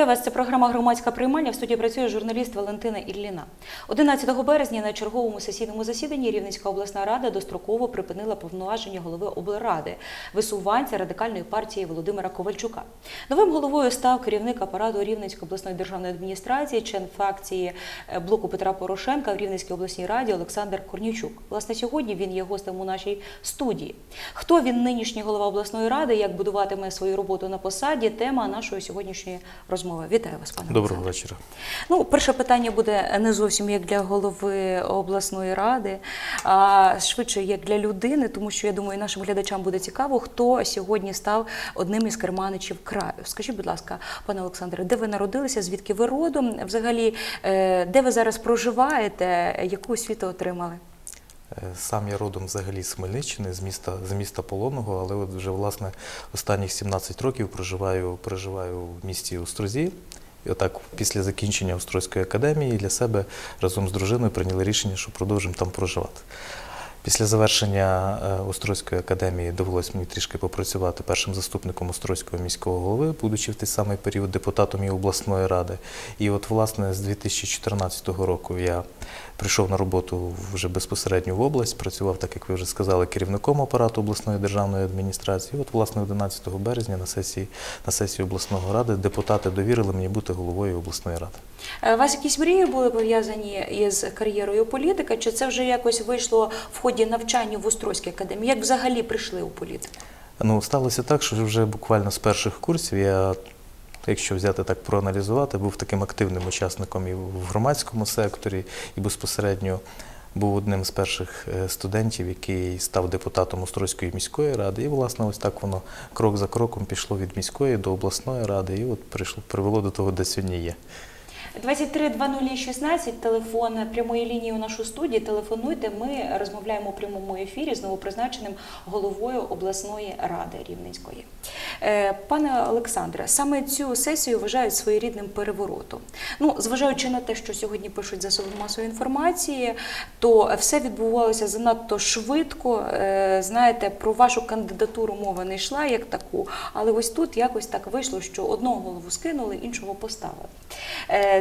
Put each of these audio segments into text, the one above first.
Вітаю вас. Це програма Громадська приймальня. В студії працює журналіст Валентина Ілліна. 11 березня на черговому сесійному засіданні Рівненська обласна рада достроково припинила повноваження голови облради, висуванця радикальної партії Володимира Ковальчука. Новим головою став керівник апарату Рівненської обласної державної адміністрації, член фракції е, блоку Петра Порошенка в Рівненській обласній раді Олександр Корнічук. Власне, сьогодні він є гостем у нашій студії. Хто він нинішній голова обласної ради, як будуватиме свою роботу на посаді? Тема нашої сьогоднішньої розмови. Вітаю вас, пане Доброго вечора. Ну, перше питання буде не зовсім як для голови обласної ради, а швидше як для людини, тому що я думаю, нашим глядачам буде цікаво, хто сьогодні став одним із керманичів краю. Скажіть, будь ласка, пане Олександре, де ви народилися, звідки ви родом? Взагалі, е, де ви зараз проживаєте? Яку освіту отримали? Е, Сам я родом взагалі з Хмельниччини, з міста, з міста Полонного, але от вже власне останніх 17 років проживаю, проживаю в місті Острозі. І отак, після закінчення Острозької академії для себе разом з дружиною прийняли рішення, що продовжимо там проживати. Після завершення е, Острозької академії довелося мені трішки попрацювати першим заступником Острозького міського голови, будучи в той самий період депутатом і обласної ради. І от, власне, з 2014 року я прийшов на роботу вже безпосередньо в область, працював, так як ви вже сказали, керівником апарату обласної державної адміністрації. І от, власне, 11 березня на сесії, на сесії обласного ради депутати довірили мені бути головою обласної ради. Е, У вас якісь мрії були пов'язані із кар'єрою політика? Чи це вже якось вийшло в ході навчання в Острозькій академії? Як взагалі прийшли у політику? Ну, сталося так, що вже буквально з перших курсів я, якщо взяти так проаналізувати, був таким активним учасником і в громадському секторі, і безпосередньо був одним з перших е, студентів, який став депутатом Острозької міської ради. І, власне, ось так воно крок за кроком пішло від міської до обласної ради, і от прийшло, привело до того, де сьогодні є. 23-00-16, телефон прямої лінії у нашу студію. Телефонуйте. Ми розмовляємо у прямому ефірі з новопризначеним головою обласної ради Рівненської. Е, Пане Олександре, саме цю сесію вважають своєрідним переворотом. Ну, зважаючи на те, що сьогодні пишуть засоби масової інформації, то все відбувалося занадто швидко. Е, Знаєте, про вашу кандидатуру мова не йшла як таку, але ось тут якось так вийшло, що одного голову скинули, іншого поставили.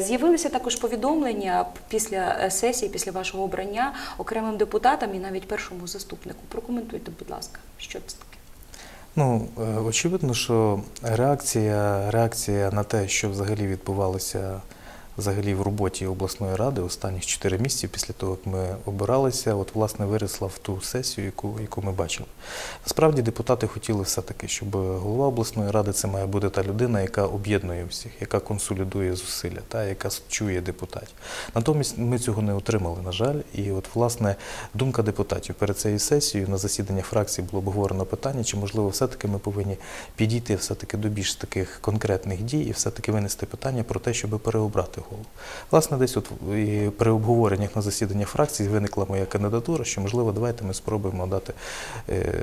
З'явилися також повідомлення після е, сесії, після вашого обрання окремим депутатам і навіть першому заступнику. Прокоментуйте, будь ласка, що це таке. Ну, е, очевидно, що реакція, реакція на те, що взагалі відбувалося взагалі в роботі обласної ради останніх 4 місяці після того, як ми обиралися, от власне виросла в ту сесію, яку, яку ми бачили. Насправді депутати хотіли все-таки, щоб голова обласної ради це має бути та людина, яка об'єднує всіх, яка консолідує зусилля, та яка чує депутатів. Натомість ми цього не отримали, на жаль. І от власне думка депутатів перед цією сесією на засіданнях фракції було обговорено питання, чи можливо все-таки ми повинні підійти все-таки до більш таких конкретних дій і все-таки винести питання про те, щоб переобрати голову. Власне, десь от і при обговореннях на засіданнях фракції виникла моя кандидатура, що можливо давайте ми спробуємо дати. е,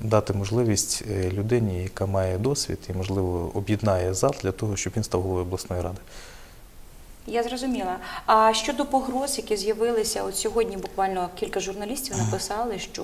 Дати можливість е, людині, яка має досвід і, можливо, об'єднає зал для того, щоб він став головою обласної ради. Я зрозуміла. А щодо погроз, які з'явилися, от сьогодні буквально кілька журналістів написали, що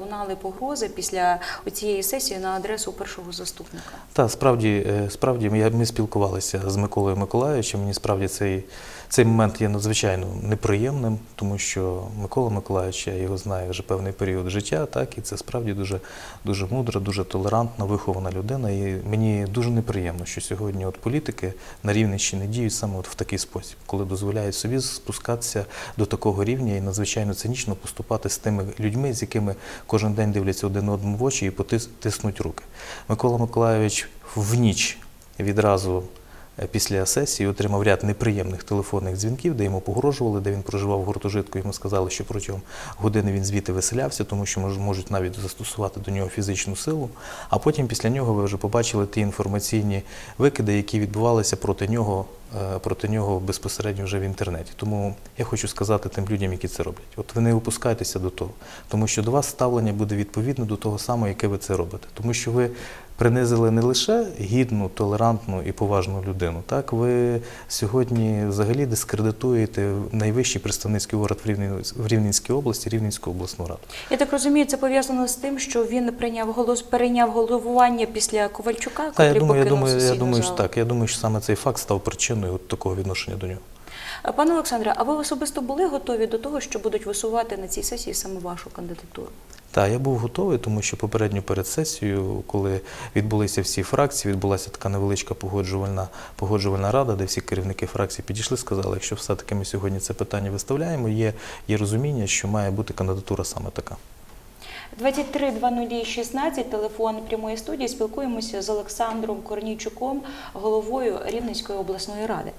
лунали погрози після цієї сесії на адресу першого заступника. Так, справді, е, справді ми, ми спілкувалися з Миколою Миколаївичем. Мені справді цей, цей момент є надзвичайно неприємним, тому що Микола Миколаївич, я його знаю вже певний період життя, так, і це справді дуже, дуже мудра, дуже толерантна, вихована людина. І мені дуже неприємно, що сьогодні от політики на Рівненщині діють саме от в такий спосіб, коли дозволяють собі спускатися до такого рівня і надзвичайно цинічно поступати з тими людьми, з якими кожен день дивляться один одному в очі і потиснуть руки. Микола Миколайович в ніч відразу після сесії отримав ряд неприємних телефонних дзвінків, де йому погрожували, де він проживав в гуртожитку. Йому сказали, що протягом години він звідти виселявся, тому що мож- можуть навіть застосувати до нього фізичну силу. А потім після нього ви вже побачили ті інформаційні викиди, які відбувалися проти нього. е, Проти нього безпосередньо вже в інтернеті. Тому я хочу сказати тим людям, які це роблять. От ви не опускайтеся до того, тому що до вас ставлення буде відповідне до того самого, яке ви це робите. Тому що ви принизили не лише гідну, толерантну і поважну людину. Так, ви сьогодні взагалі дискредитуєте найвищий представницький орган в Рівненській області, Рівненську обласну раду. Я так розумію, це пов'язано з тим, що він прийняв голос, перейняв головування після Ковальчука, Та я думаю, я думаю, я думаю, що так. Я думаю, що саме цей факт став причиною от такого відношення до нього. Пане Олександре, а ви особисто були готові до того, що будуть висувати на цій сесії саме вашу кандидатуру? Так, я був готовий, тому що попередньо перед сесією, коли відбулися всі фракції, відбулася така невеличка погоджувальна, погоджувальна рада, де всі керівники фракцій підійшли, сказали, якщо все-таки ми сьогодні це питання виставляємо, є, є розуміння, що має бути кандидатура саме така. 23 0016, телефон прямої студії. Спілкуємося з Олександром Корнійчуком, головою Рівненської обласної ради.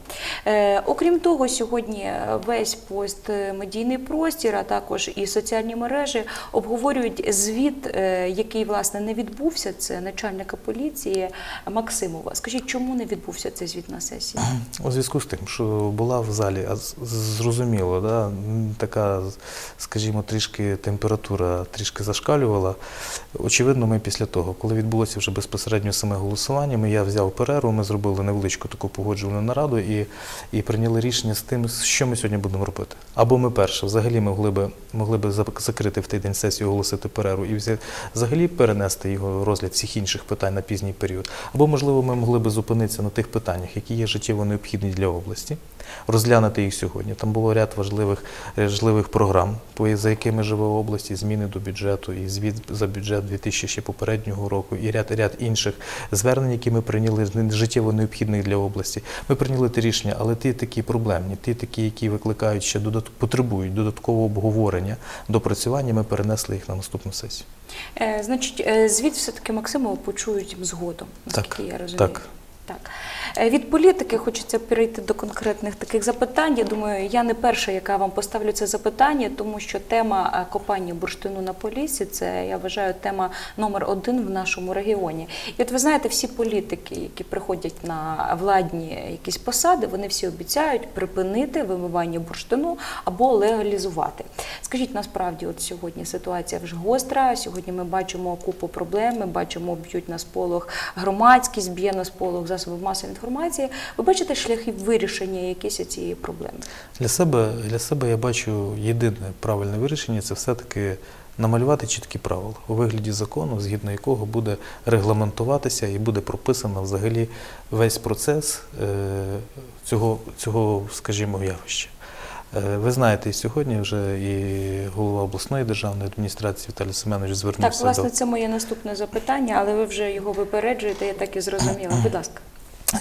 Е, окрім того, сьогодні весь постмедійний простір, а також і соціальні мережі обговорюють звіт, е, який власне не відбувся. Це начальника поліції Максимова. Скажіть, чому не відбувся цей звіт на сесії? У зв'язку з тим, що була в залі, а зрозуміло, да, така, скажімо, трішки температура трішки зашкалювала. Очевидно, ми після того, коли відбулося вже безпосередньо саме голосування, ми, я взяв перерву, ми зробили невеличку таку погоджувальну нараду і, і прийняли рішення з тим, що ми сьогодні будемо робити. Або ми перше, взагалі ми могли би, могли би закрити в той день сесію, оголосити перерву і взагалі перенести його розгляд всіх інших питань на пізній період. Або, можливо, ми могли би зупинитися на тих питаннях, які є життєво необхідні для області, розглянути їх сьогодні. Там було ряд важливих, важливих програм, по- за якими живе область, зміни до бюджету, і звіт за бюджет 2000 ще попереднього року, і ряд, ряд інших звернень, які ми прийняли життєво необхідних для області. Ми прийняли ті рішення, але ті такі проблемні, ті такі, які викликають ще додат... потребують додаткового обговорення, допрацювання, ми перенесли їх на наступну сесію. Е, Значить, е, звіт все-таки Максимова почують згодом, наскільки я розумію. так. Так. Е, Від політики хочеться перейти до конкретних таких запитань. Я думаю, я не перша, яка вам поставлю це запитання, тому що тема е, копання бурштину на полісі це я вважаю тема номер один в нашому регіоні. І от ви знаєте, всі політики, які приходять на владні якісь посади, вони всі обіцяють припинити вимивання бурштину або легалізувати. Скажіть, насправді, от сьогодні ситуація вже гостра. Сьогодні ми бачимо купу проблем. Ми бачимо, б'ють на сполох громадськість, б'є на сполох засобів масової інформації. Ви бачите шляхи вирішення якісь цієї проблеми? Для себе, для себе я бачу єдине правильне вирішення це все-таки намалювати чіткі правила у вигляді закону, згідно якого буде регламентуватися і буде прописано взагалі весь процес е, цього, цього, скажімо, явища. Е, Ви знаєте, і сьогодні вже і голова обласної державної адміністрації Віталій Семенович Так, власне, до це моє наступне запитання, але ви вже його випереджуєте, я так і зрозуміла. Будь ласка.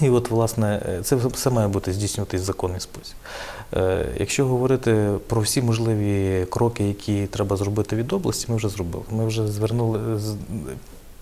І от, власне, це все має бути здійснюватись в законний спосіб. Е, Якщо говорити про всі можливі кроки, які треба зробити від області, ми вже зробили. Ми вже звернули,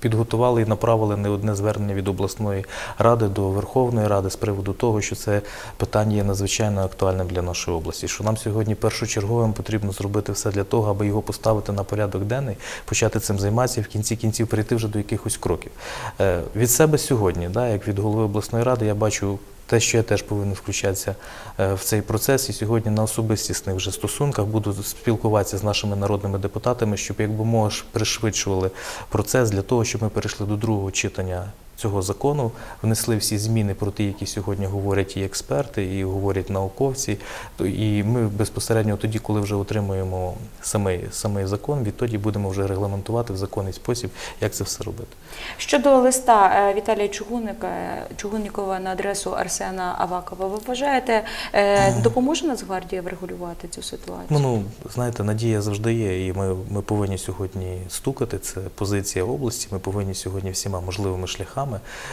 підготували і направили не одне звернення від обласної ради до Верховної Ради з приводу того, що це питання є надзвичайно актуальним для нашої області. Що нам сьогодні першочерговим потрібно зробити все для того, аби його поставити на порядок денний, почати цим займатися і в кінці кінців прийти вже до якихось кроків. Е, Від себе сьогодні, як від голови обласної ради, я бачу. Те, що я теж повинен включатися е, в цей процес, і сьогодні на особистісних вже стосунках буду спілкуватися з нашими народними депутатами, щоб якби мова ж пришвидшували процес для того, щоб ми перейшли до другого читання цього закону, внесли всі зміни про ті, які сьогодні говорять і експерти, і говорять науковці. І ми безпосередньо тоді, коли вже отримуємо самий, самий закон, відтоді будемо вже регламентувати в законний спосіб, як це все робити. Щодо листа е, Віталія Чугунника, Чугуннікова на адресу Арсена Авакова, ви вважаєте, е, допоможе Нацгвардія врегулювати цю ситуацію? Ну, ну, знаєте, надія завжди є, і ми, ми повинні сьогодні стукати. Це позиція області. Ми повинні сьогодні всіма можливими шляхами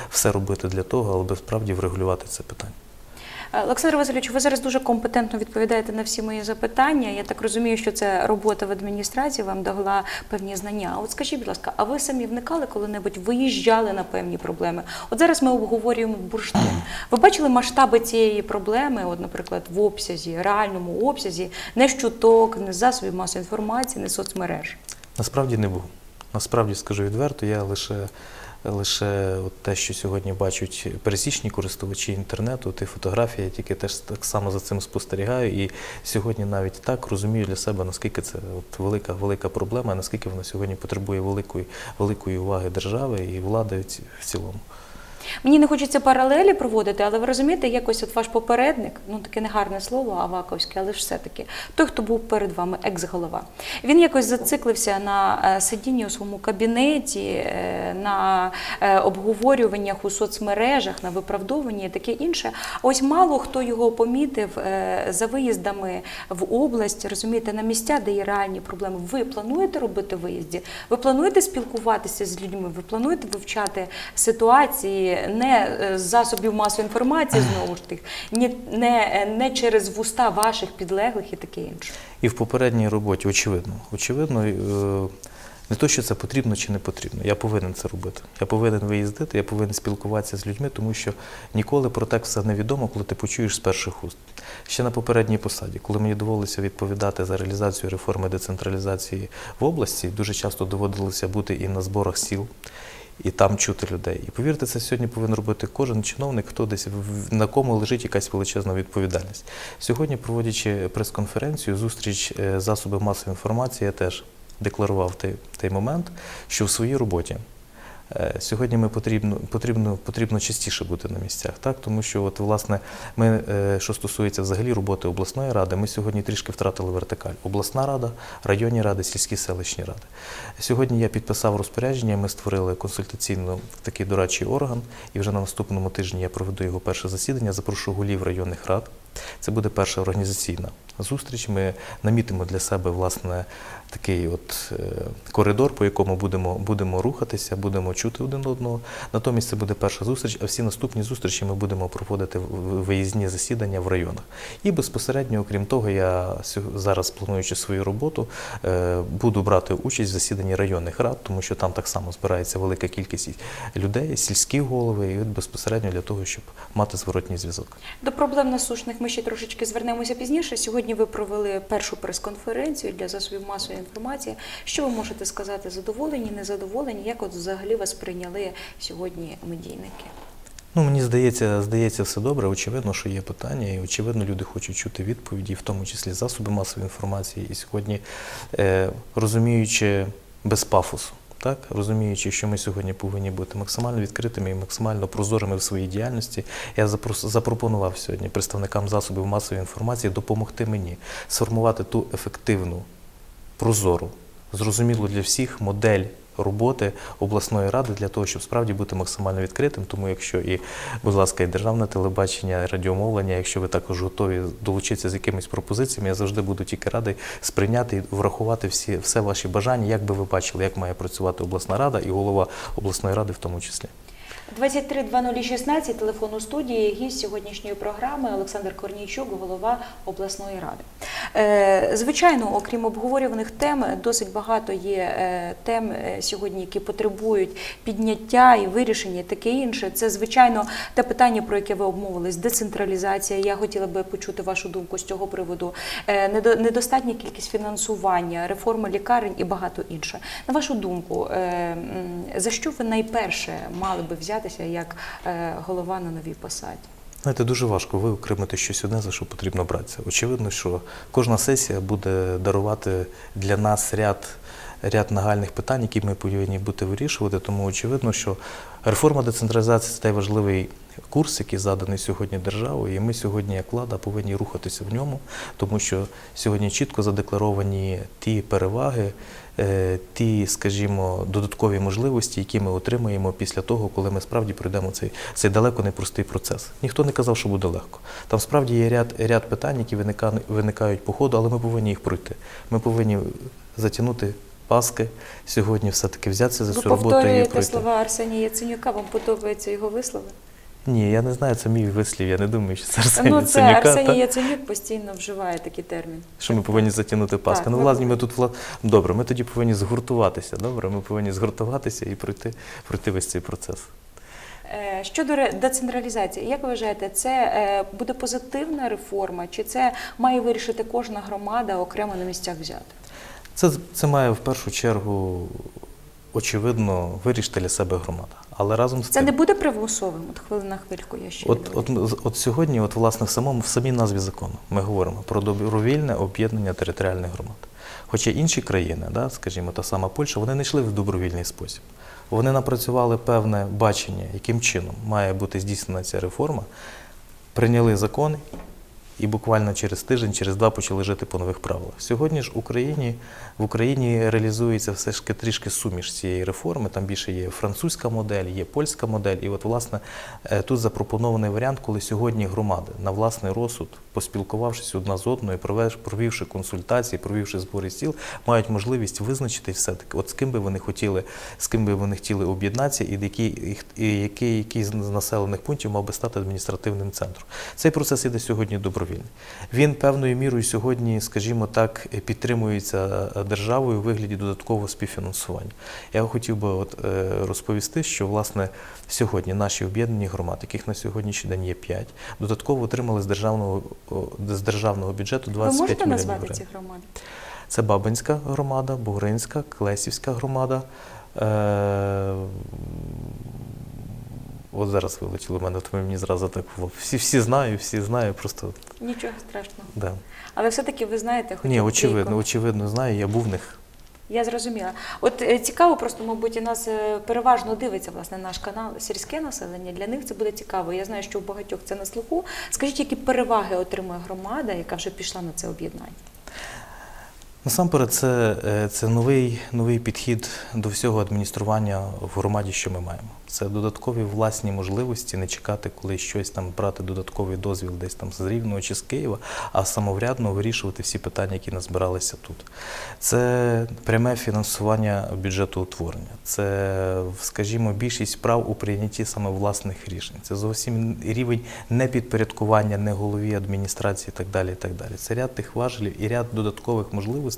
все робити для того, аби справді врегулювати це питання. Е, Олександр Васильович, ви зараз дуже компетентно відповідаєте на всі мої запитання. Я так розумію, що це робота в адміністрації вам дала певні знання. А От скажіть, будь ласка, а ви самі вникали коли-небудь, виїжджали на певні проблеми? От зараз ми обговорюємо бурштин. Ви бачили масштаби цієї проблеми, от, наприклад, в обсязі, реальному обсязі, не з чуток, не з засобів масової інформації, не з соцмереж? Насправді не був. Насправді скажу відверто, я лише лише от те, що сьогодні бачать пересічні користувачі інтернету, ті фотографії, я тільки теж так само за цим спостерігаю. І сьогодні навіть так розумію для себе, наскільки це от велика, велика проблема, наскільки вона сьогодні потребує великої, великої уваги держави і влади в ці- в цілому. Мені не хочеться паралелі проводити, але ви розумієте, якось от ваш попередник, ну таке негарне слово Аваковське, але ж все-таки той, хто був перед вами, екс-голова. Він якось зациклився на е, сидінні у своєму кабінеті, е, на е, обговорюваннях у соцмережах, на виправдовуванні і таке інше. Ось мало хто його помітив за виїздами в область, розумієте, на місця, де є реальні проблеми. Ви плануєте робити виїзді? Ви плануєте спілкуватися з людьми? Ви плануєте вивчати ситуації не е, з засобів масової інформації знову ж таки, ні- не, е, не через вуста ваших підлеглих і таке інше. І в попередній роботі, очевидно, очевидно, е, не то, що це потрібно чи не потрібно. Я повинен це робити. Я повинен виїздити, я повинен спілкуватися з людьми, тому що ніколи про те все невідомо, коли ти почуєш з перших уст. Ще на попередній посаді, коли мені довелося відповідати за реалізацію реформи децентралізації в області, дуже часто доводилося бути і на зборах сіл. І там чути людей. І повірте, це сьогодні повинен робити кожен чиновник, хто десь на кому лежить якась величезна відповідальність. Сьогодні, проводячи прес-конференцію, зустріч е, засобів масової інформації, я теж декларував той, момент, що в своїй роботі сьогодні ми потрібно, потрібно, потрібно частіше бути на місцях, так? тому що, от, власне, ми, е, що стосується взагалі роботи обласної ради, ми сьогодні трішки втратили вертикаль. Обласна рада, районні ради, сільські селищні ради. Сьогодні я підписав розпорядження, ми створили консультаційно такий дорадчий орган, і вже на наступному тижні я проведу його перше засідання, запрошу голів районних рад. Це буде перша організаційна зустріч. Ми намітимо для себе власне такий от е, коридор, по якому будемо, будемо рухатися, будемо чути один одного. Натомість це буде перша зустріч, а всі наступні зустрічі ми будемо проводити виїзні засідання в районах. І безпосередньо, окрім того, я зараз плануючи свою роботу, е, буду брати участь в засіданні районних рад, тому що там так само збирається велика кількість людей, сільські голови, і безпосередньо для того, щоб мати зворотній зв'язок. До проблем насущних ми ще трошечки звернемося пізніше. Сьогодні ви провели першу прес-конференцію для засобів масової інформації. Що ви можете сказати? Задоволені, незадоволені? Як от взагалі вас прийняли сьогодні медійники? Ну, мені здається, здається, все добре. Очевидно, що є питання, і очевидно, люди хочуть чути відповіді, в тому числі засоби масової інформації. І сьогодні, е, розуміючи без пафосу, так розуміючи, що ми сьогодні повинні бути максимально відкритими і максимально прозорими в своїй діяльності, я запропонував сьогодні представникам засобів масової інформації допомогти мені сформувати ту ефективну, прозору, зрозумілу для всіх модель роботи обласної ради для того, щоб справді бути максимально відкритим. Тому, якщо і, будь ласка, і державне телебачення, і радіомовлення, якщо ви також готові долучитися з якимись пропозиціями, я завжди буду тільки радий сприйняти і врахувати всі все ваші бажання, як би ви бачили, як має працювати обласна рада і голова обласної ради в тому числі. 23 2016, телефон у студії, гість сьогоднішньої програми Олександр Корнійчук, голова обласної ради. Е, Звичайно, окрім обговорюваних тем, досить багато є е, тем е, сьогодні, які потребують підняття і вирішення, таке інше. Це, звичайно, те питання, про яке ви обмовились, децентралізація. Я хотіла би почути вашу думку з цього приводу. Недостатня кількість фінансування, реформа лікарень і багато інше. На вашу думку, за що ви найперше мали би взятися як е, голова на новій посаді? Знаєте, дуже важко виокремити щось одне, за що потрібно братися. Очевидно, що кожна сесія буде дарувати для нас ряд, ряд нагальних питань, які ми повинні бути вирішувати. Тому очевидно, що реформа децентралізації це той важливий курс, який заданий сьогодні державою, і ми сьогодні, як влада, повинні рухатися в ньому, тому що сьогодні чітко задекларовані ті переваги, ті, скажімо, додаткові можливості, які ми отримаємо після того, коли ми справді пройдемо цей, цей далеко непростий процес. Ніхто не казав, що буде легко. Там справді є ряд, ряд питань, які виника- виникають по ходу, але ми повинні їх пройти. Ми повинні затягнути паски сьогодні, все-таки взятися за ви цю роботу і пройти. слова Арсенія Яценюка, вам подобаються його вислови? Ні, я не знаю, це мій вислів. Я не думаю, що це Арсеній ну, це Яценюка, Арсеній та, Яценюк постійно вживає такий термін. що ми повинні затягнути паски. Так, ну, ви власне, ми тут вла- добре. Ми тоді повинні згуртуватися. Добре, ми повинні згуртуватися і пройти, пройти весь цей процес. Е, Щодо ре- децентралізації, як ви вважаєте, це е, буде позитивна реформа, чи це має вирішити кожна громада окремо на місцях взяти? Це, це має в першу чергу очевидно, вирішити для себе громада. Але разом з Це тим, не буде примусовим. От хвилина хвильку я ще От, от, от, от сьогодні, от власне, в самому в самій назві закону ми говоримо про добровільне об'єднання територіальних громад. Хоча інші країни, да, скажімо, та сама Польща, вони не йшли в добровільний спосіб. Вони напрацювали певне бачення, яким чином має бути здійснена ця реформа, прийняли закон і буквально через тиждень, через два почали жити по нових правилах. Сьогодні ж в Україні, в Україні реалізується все ж таки трішки суміш цієї реформи. Там більше є французька модель, є польська модель. І от, власне, е, тут запропонований варіант, коли сьогодні громади на власний розсуд, поспілкувавшись одна з одною, провівши консультації, провівши збори стіл, мають можливість визначити все-таки, от з ким би вони хотіли, з ким би вони хотіли об'єднатися, і який, і який, який з населених пунктів мав би стати адміністративним центром. Цей процес іде сьогодні добровільний. Він певною мірою сьогодні, скажімо так, підтримується е, державою у вигляді додаткового співфінансування. Я хотів би от, е, розповісти, що власне сьогодні наші об'єднані громади, яких на сьогоднішній день є 5, додатково отримали з державного, з державного бюджету Ви 25 можете мільйонів назвати гривень. ці громади? Це Бабинська громада, Бугринська, Клесівська громада. Е, От зараз вилетіло в мене, тому мені зразу так було. Всі, всі знаю, всі знаю, просто Нічого страшного. да. Але все-таки ви знаєте, хоч Ні, трійку. очевидно, очевидно, знаю, я був в них. Я зрозуміла. От е, цікаво, просто, мабуть, і нас е, переважно дивиться власне наш канал сільське населення. Для них це буде цікаво. Я знаю, що у багатьох це на слуху. Скажіть, які переваги отримує громада, яка вже пішла на це об'єднання? Насамперед, це, е, це новий, новий підхід до всього адміністрування в громаді, що ми маємо. Це додаткові власні можливості, не чекати, коли щось там брати додатковий дозвіл десь там з Рівного чи з Києва, а самоврядно вирішувати всі питання, які назбиралися тут. Це пряме фінансування бюджету утворення. Це, скажімо, більшість прав у прийнятті саме власних рішень. Це зовсім рівень не підпорядкування, не голові адміністрації і так далі. І так далі. Це ряд тих важелів і ряд додаткових можливостей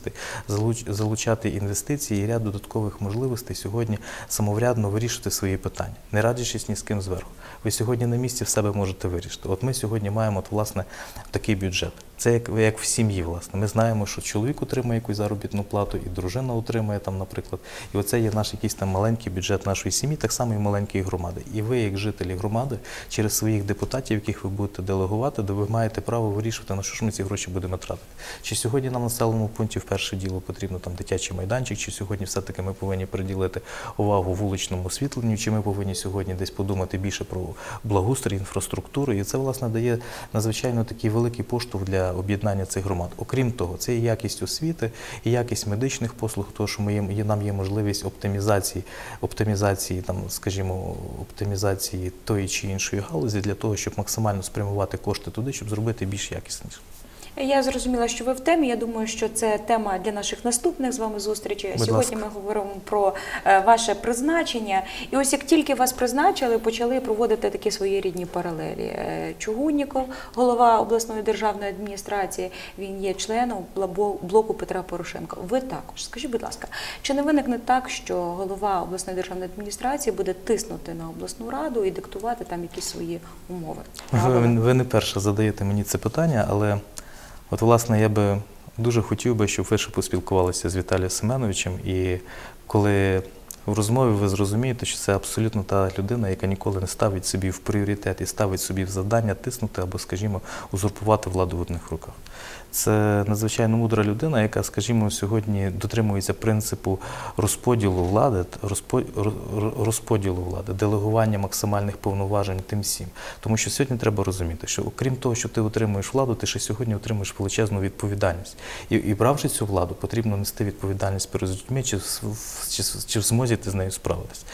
залуч- залучати інвестиції, і ряд додаткових можливостей сьогодні самоврядно вирішити свої питання, не радячись ні з ким зверху. Ви сьогодні на місці в себе можете вирішити. От ми сьогодні маємо от, власне такий бюджет. Це як, як в сім'ї, власне. Ми знаємо, що чоловік отримує якусь заробітну плату, і дружина отримує там, наприклад. І оце є наш якийсь там маленький бюджет нашої сім'ї, так само і маленької громади. І ви, як жителі громади, через своїх депутатів, яких ви будете делегувати, де ви маєте право вирішувати, на що ж ми ці гроші будемо тратити. Чи сьогодні нам в населеному пункті перше діло потрібно там дитячий майданчик, чи сьогодні все-таки ми повинні приділити увагу вуличному освітленню, чи ми повинні сьогодні десь подумати більше про благоустрій, інфраструктуру. І це, власне, дає надзвичайно такий великий поштовх для об'єднання цих громад. Окрім того, це і якість освіти, і якість медичних послуг, тому що ми є, нам є можливість оптимізації, оптимізації, там, скажімо, оптимізації тої чи іншої галузі для того, щоб максимально спрямувати кошти туди, щоб зробити більш якісніше. Я зрозуміла, що ви в темі. Я думаю, що це тема для наших наступних з вами зустрічей. Будь Сьогодні ласка. ми говоримо про е, ваше призначення. І ось як тільки вас призначили, почали проводити такі свої рідні паралелі. Е, Чугунніков, голова обласної державної адміністрації, він є членом блоку Петра Порошенка. Ви також. Скажіть, будь ласка, чи не виникне так, що голова обласної державної адміністрації буде тиснути на обласну раду і диктувати там якісь свої умови? Ви, ви не перше задаєте мені це питання, але от власне я би дуже хотів би, щоб ви ще поспілкувалися з Віталієм Семеновичем. І коли в розмові ви зрозумієте, що це абсолютно та людина, яка ніколи не ставить собі в пріоритет і ставить собі в завдання тиснути або, скажімо, узурпувати владу в одних руках. Це надзвичайно мудра людина, яка, скажімо, сьогодні дотримується принципу розподілу влади, розпо- розподілу влади, делегування максимальних повноважень тим всім. Тому що сьогодні треба розуміти, що окрім того, що ти отримуєш владу, ти ще сьогодні отримуєш величезну відповідальність. І, і бравши цю владу, потрібно нести відповідальність перед людьми, чи, чи, чи в змозі ти з нею справитись.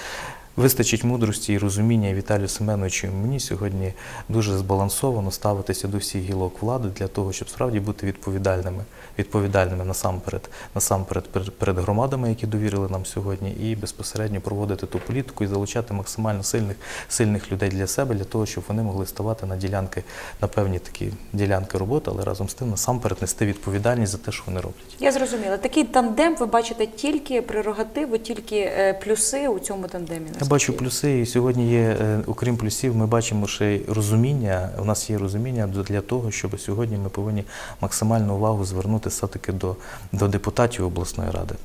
Вистачить мудрості і розуміння Віталію Семеновичу. Мені сьогодні дуже збалансовано ставитися до всіх гілок влади для того, щоб справді бути відповідальними, відповідальними насамперед, насамперед перед, перед громадами, які довірили нам сьогодні, і безпосередньо проводити ту політику і залучати максимально сильних, сильних людей для себе, для того, щоб вони могли ставати на ділянки, на певні такі ділянки роботи, але разом з тим насамперед нести відповідальність за те, що вони роблять. Я зрозуміла. Такий тандем ви бачите тільки прерогативу, тільки е, плюси у цьому тандемі. Я бачу плюси, і сьогодні є, е, окрім плюсів, ми бачимо ще й розуміння. У нас є розуміння для того, щоб сьогодні ми повинні максимальну увагу звернути все-таки до, до депутатів обласної ради.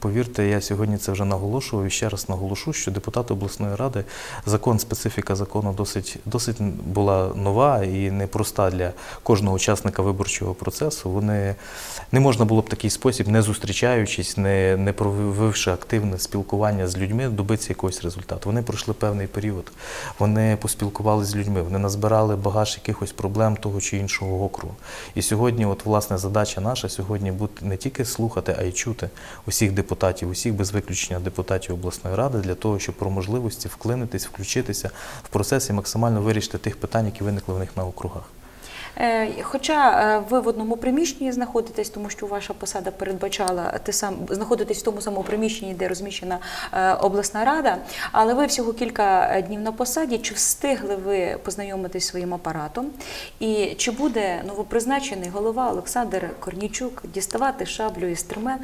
Повірте, я сьогодні це вже наголошував і ще раз наголошу, що депутати обласної ради, закон, специфіка закону досить, досить була нова і непроста для кожного учасника виборчого процесу. Вони не можна було б такий спосіб, не зустрічаючись, не, не провівши активне спілкування з людьми, добитися якогось результату. Вони пройшли певний період, вони поспілкувалися з людьми, вони назбирали багаж якихось проблем того чи іншого округу. І сьогодні, от власне, задача наша сьогодні бути не тільки слухати, а й чути усіх депутатів, усіх без виключення депутатів обласної ради для того, щоб про можливості вклинитись, включитися в процес і максимально вирішити тих питань, які виникли в них на округах. Е, Хоча е, ви в одному приміщенні знаходитесь, тому що ваша посада передбачала те сам знаходитесь в тому самому приміщенні, де розміщена е, обласна рада, але ви всього кілька днів на посаді. Чи встигли ви познайомитись своїм апаратом? І чи буде новопризначений голова Олександр Корнічук діставати шаблю і стремен,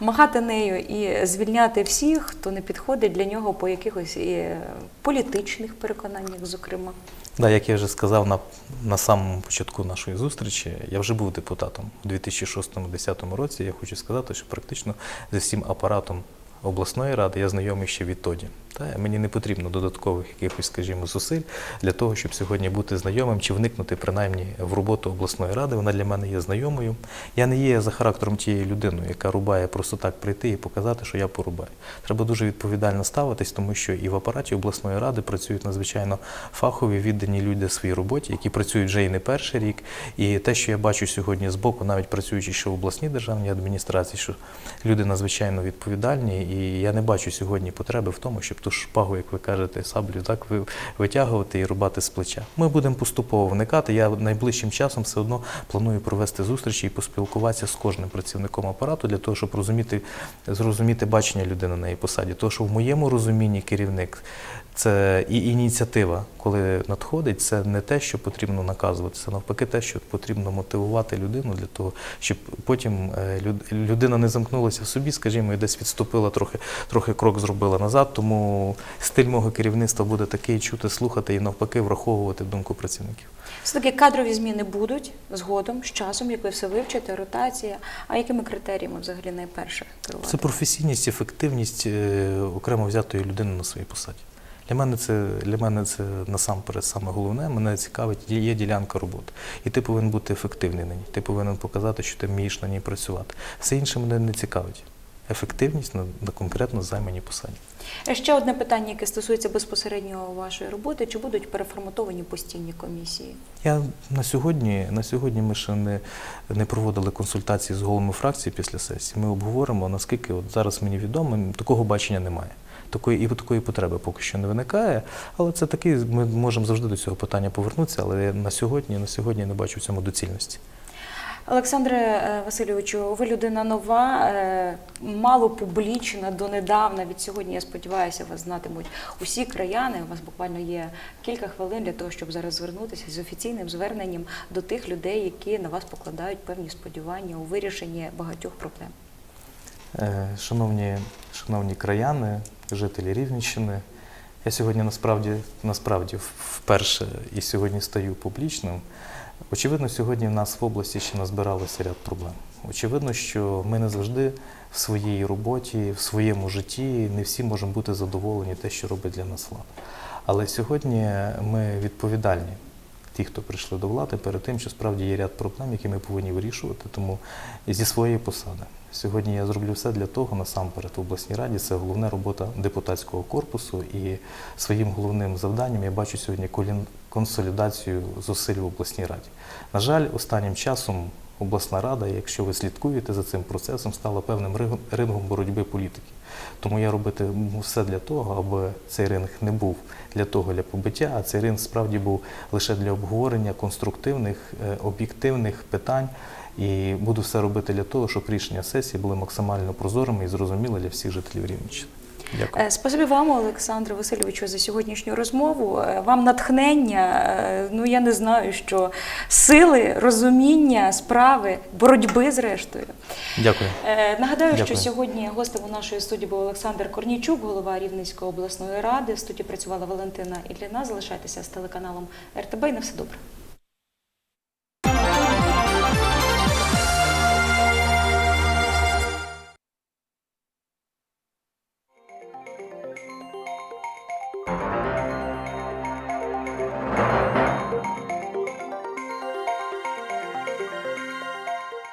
махати нею і звільняти всіх, хто не підходить для нього по якихось е, політичних переконаннях, зокрема? Да, як я вже сказав на, на самому початку нашої зустрічі, я вже був депутатом у 2006-2010 році. Я хочу сказати, що практично зі всім апаратом обласної ради я знайомий ще відтоді. Та мені не потрібно додаткових якихось, скажімо, зусиль для того, щоб сьогодні бути знайомим чи вникнути принаймні в роботу обласної ради. Вона для мене є знайомою. Я не є за характером тією людиною, яка рубає просто так прийти і показати, що я порубаю. Треба дуже відповідально ставитись, тому що і в апараті обласної ради працюють надзвичайно фахові, віддані люди своїй роботі, які працюють вже і не перший рік. І те, що я бачу сьогодні з боку, навіть працюючи ще в обласній державній адміністрації, що люди надзвичайно відповідальні, і я не бачу сьогодні потреби в тому, щоб ту шпагу, як ви кажете, саблю так витягувати і рубати з плеча. Ми будемо поступово вникати. Я найближчим часом все одно планую провести зустрічі і поспілкуватися з кожним працівником апарату для того, щоб розуміти, зрозуміти бачення людини на її посаді. Тому що в моєму розумінні керівник це і ініціатива, коли надходить, це не те, що потрібно наказувати, це навпаки те, що потрібно мотивувати людину для того, щоб потім е, людина не замкнулася в собі, скажімо, і десь відступила трохи, трохи крок зробила назад. Тому стиль мого керівництва буде такий чути, слухати і навпаки враховувати думку працівників. Все-таки кадрові зміни будуть згодом, з часом, як ви все вивчите, ротація. А якими критеріями взагалі найперше керувати? Це професійність, ефективність е, окремо взятої людини на своїй посаді. Для мене це для мене це насамперед саме головне. Мене цікавить, є- є ділянка роботи. І ти повинен бути ефективний на ній. Ти повинен показати, що ти вмієш на ній працювати. Все інше мене не цікавить. Ефективність на, на конкретно займаній посаді. Е, Ще одне питання, яке стосується безпосередньо вашої роботи. Чи будуть переформатовані постійні комісії? Я на сьогодні, на сьогодні ми ще не, не проводили консультації з головами фракцій після сесії. Ми обговоримо, наскільки от зараз мені відомо, такого бачення немає. Такої і такої потреби поки що не виникає, але це такий, ми можемо завжди до цього питання повернутися, але на сьогодні, на сьогодні не бачу в цьому доцільності. Олександре е, Васильовичу, ви людина нова, е, мало публічна донедавна. Від сьогодні, я сподіваюся, вас знатимуть усі краяни. У вас буквально є кілька хвилин для того, щоб зараз звернутися з офіційним зверненням до тих людей, які на вас покладають певні сподівання у вирішенні багатьох проблем. Е, Шановні, шановні краяни, жителі Рівненщини, я сьогодні насправді, насправді вперше і сьогодні стаю публічним. Очевидно, сьогодні в нас в області ще назбиралося ряд проблем. Очевидно, що ми не завжди в своїй роботі, в своєму житті не всі можемо бути задоволені те, що робить для нас влада. Але сьогодні ми відповідальні, ті, хто прийшли до влади, перед тим, що справді є ряд проблем, які ми повинні вирішувати. Тому зі своєї посади. Сьогодні я зроблю все для того, насамперед в обласній раді. Це головна робота депутатського корпусу. І своїм головним завданням я бачу сьогодні консолідацію зусиль в обласній раді. На жаль, останнім часом обласна рада, якщо ви слідкуєте за цим процесом, стала певним рингом боротьби політики. Тому я робитиму все для того, аби цей ринг не був для того для побиття, а цей ринг справді був лише для обговорення конструктивних, е, об'єктивних питань. І буду все робити для того, щоб рішення сесії були максимально прозорими і зрозуміли для всіх жителів Рівненщини. Дякую. Е, Спасибі вам, Олександре Васильовичу, за сьогоднішню розмову. Е, Вам натхнення. е, Ну я не знаю, що сили, розуміння, справи, боротьби зрештою. Дякую. Нагадаю, що сьогодні гостем у нашої студії був Олександр Корнійчук, голова Рівненської обласної ради. В студії працювала Валентина Ідліна. Залишайтеся з телеканалом РТБ і на все добре.